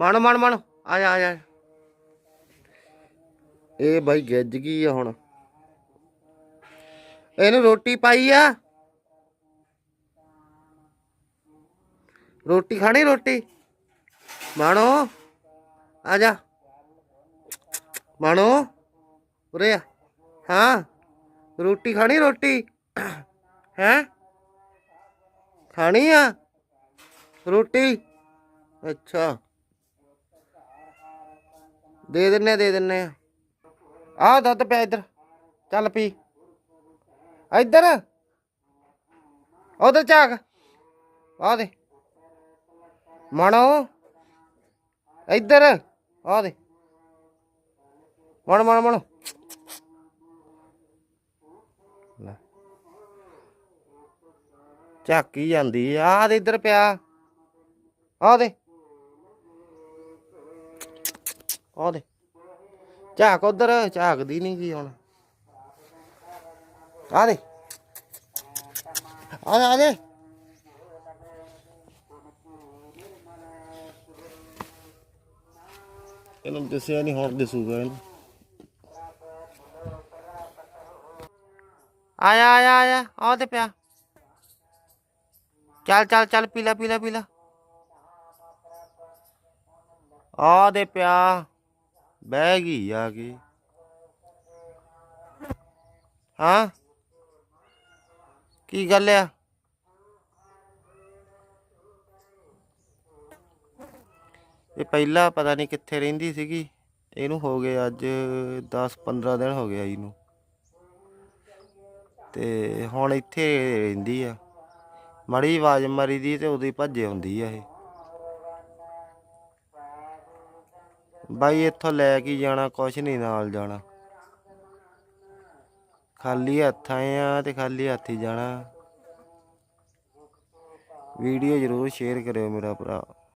ਮਣ ਮਣ ਮਣ ਆ ਜਾ ਆ ਜਾ। ਇਹ ਬਾਈ ਗਿੱਜ ਗਈ ਆ ਹੁਣ। ਇਹਨੂੰ ਰੋਟੀ ਪਾਈ ਆ? ਰੋਟੀ ਖਾਣੀ, ਰੋਟੀ? ਮਾਣੋ, ਆ ਜਾ। ਮਾਣੋ, ਉਰੇ ਆ। ਹਾਂ, ਰੋਟੀ ਖਾਣੀ, ਰੋਟੀ? ਹੈ? ਖਾਣੀ ਆ? ਰੋਟੀ? ਅੱਛਾ। ਦੇ ਦਿੰਨੇ ਦੇ ਦਿੰਨੇ ਆ। ਆ ਦੁੱਧ ਪਿਆ ਇੱਧਰ। ਚੱਲ ਪੀ। ਇੱਧਰ। ਉਧਰ ਝਾਕ। ਆ ਦੇ। ਮਣੋ। ਇੱਧਰ। ਆ ਦੇ। ਮਣ ਮਣ ਮਣ। ਝਾਕੀ ਜਾਂਦੀ ਆ। ਆਹ ਦੇ ਇੱਧਰ ਪਿਆ। ਆ ਦੇ। ਆ ਦੇ ਝਾਕ ਉਧਰ, ਝਾਕਦੀ ਨਹੀਂ ਕੀ ਹੁਣ। ਆ ਦੇ ਆ ਦੇ ਆ ਦੇ ਇਹਨੂੰ ਦਿਸਿਆ ਨਹੀਂ ਹੁਣ ਦਿਸੂਗਾ ਇਹਨੂੰ। ਆਇਆ ਆਇਆ ਆਇਆ। ਆ ਤੇ ਪਿਆ। ਚੱਲ ਚੱਲ ਚੱਲ ਪੀਲਾ ਪੀਲਾ ਪੀਲਾ ਆ ਦੇ ਪਿਆ। ਬਹਿ ਗਈ ਆ ਕੇ। ਹਾਂ? ਕੀ ਗੱਲ ਆ? ਇਹ ਪਹਿਲਾਂ ਪਤਾ ਨਹੀਂ ਕਿੱਥੇ ਰਹਿੰਦੀ ਸੀਗੀ। ਇਹਨੂੰ ਹੋ ਗਏ ਅੱਜ 10 15 ਦਿਨ ਹੋ ਗਿਆ ਇਹਨੂੰ। ਤੇ ਹੁਣ ਇੱਥੇ ਰਹਿੰਦੀ ਆ। ਮੜੀ ਆਵਾਜ਼ ਮਾਰੀ ਦੀ ਤੇ ਉਦੋਂ ਹੀ ਭੱਜੇ ਆਉਂਦੀ ਆ ਇਹ। ਬਾਈ ਇੱਥੋਂ ਲੈ ਕੇ ਜਾਣਾ, ਕੁਛ ਨਹੀਂ ਨਾਲ ਜਾਣਾ। ਖਾਲੀ ਹੱਥ ਆਏ ਆ ਤੇ ਖਾਲੀ ਹੱਥ ਹੀ ਜਾਣਾ। ਵੀਡੀਓ ਜ਼ਰੂਰ ਸ਼ੇਅਰ ਕਰਿਓ ਮੇਰਾ ਭਰਾ।